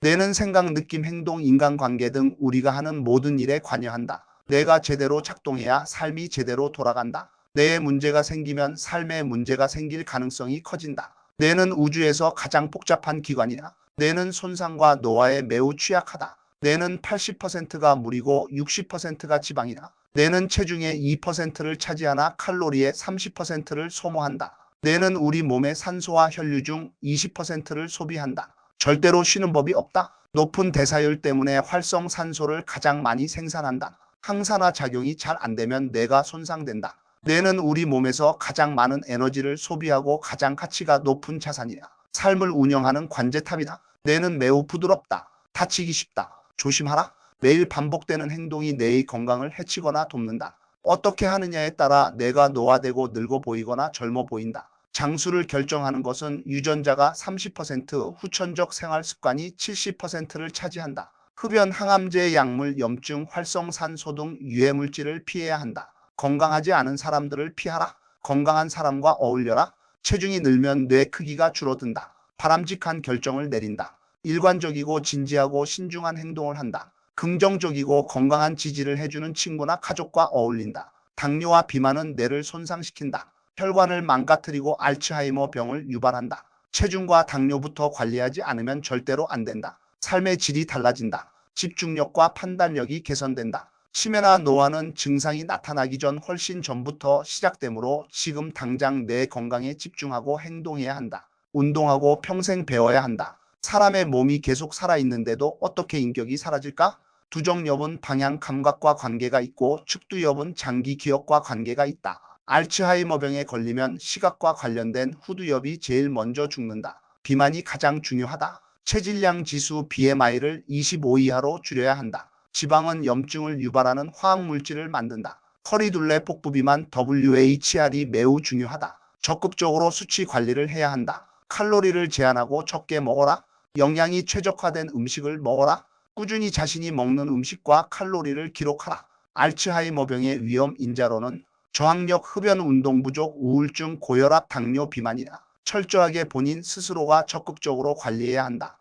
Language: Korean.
뇌는 생각, 느낌, 행동, 인간관계 등 우리가 하는 모든 일에 관여한다. 뇌가 제대로 작동해야 삶이 제대로 돌아간다. 뇌에 문제가 생기면 삶에 문제가 생길 가능성이 커진다. 뇌는 우주에서 가장 복잡한 기관이다. 뇌는 손상과 노화에 매우 취약하다. 뇌는 80%가 물이고 60%가 지방이다. 뇌는 체중의 2%를 차지하나 칼로리의 30%를 소모한다. 뇌는 우리 몸의 산소와 혈류 중 20%를 소비한다. 절대로 쉬는 법이 없다. 높은 대사율 때문에 활성 산소를 가장 많이 생산한다. 항산화 작용이 잘 안 되면 뇌가 손상된다. 뇌는 우리 몸에서 가장 많은 에너지를 소비하고 가장 가치가 높은 자산이다. 삶을 운영하는 관제탑이다. 뇌는 매우 부드럽다. 다치기 쉽다. 조심하라. 매일 반복되는 행동이 뇌의 건강을 해치거나 돕는다. 어떻게 하느냐에 따라 뇌가 노화되고 늙어 보이거나 젊어 보인다. 장수를 결정하는 것은 유전자가 30%, 후천적 생활 습관이 70%를 차지한다. 흡연, 항암제, 약물, 염증, 활성산소 등 유해물질을 피해야 한다. 건강하지 않은 사람들을 피하라. 건강한 사람과 어울려라. 체중이 늘면 뇌 크기가 줄어든다. 바람직한 결정을 내린다. 일관적이고 진지하고 신중한 행동을 한다. 긍정적이고 건강한 지지를 해주는 친구나 가족과 어울린다. 당뇨와 비만은 뇌를 손상시킨다. 혈관을 망가뜨리고 알츠하이머 병을 유발한다. 체중과 당뇨부터 관리하지 않으면 절대로 안 된다. 삶의 질이 달라진다. 집중력과 판단력이 개선된다. 치매나 노화는 증상이 나타나기 전 훨씬 전부터 시작되므로 지금 당장 내 건강에 집중하고 행동해야 한다. 운동하고 평생 배워야 한다. 사람의 몸이 계속 살아있는데도 어떻게 인격이 사라질까? 두정엽은 방향 감각과 관계가 있고 측두엽은 장기 기억과 관계가 있다. 알츠하이머병에 걸리면 시각과 관련된 후두엽이 제일 먼저 죽는다. 비만이 가장 중요하다. 체질량 지수 BMI를 25 이하로 줄여야 한다. 지방은 염증을 유발하는 화학물질을 만든다. 허리둘레 복부비만 WHR이 매우 중요하다. 적극적으로 수치 관리를 해야 한다. 칼로리를 제한하고 적게 먹어라. 영양이 최적화된 음식을 먹어라. 꾸준히 자신이 먹는 음식과 칼로리를 기록하라. 알츠하이머병의 위험 인자로는 저항력, 흡연, 운동 부족, 우울증, 고혈압, 당뇨, 비만이다. 철저하게 본인 스스로가 적극적으로 관리해야 한다.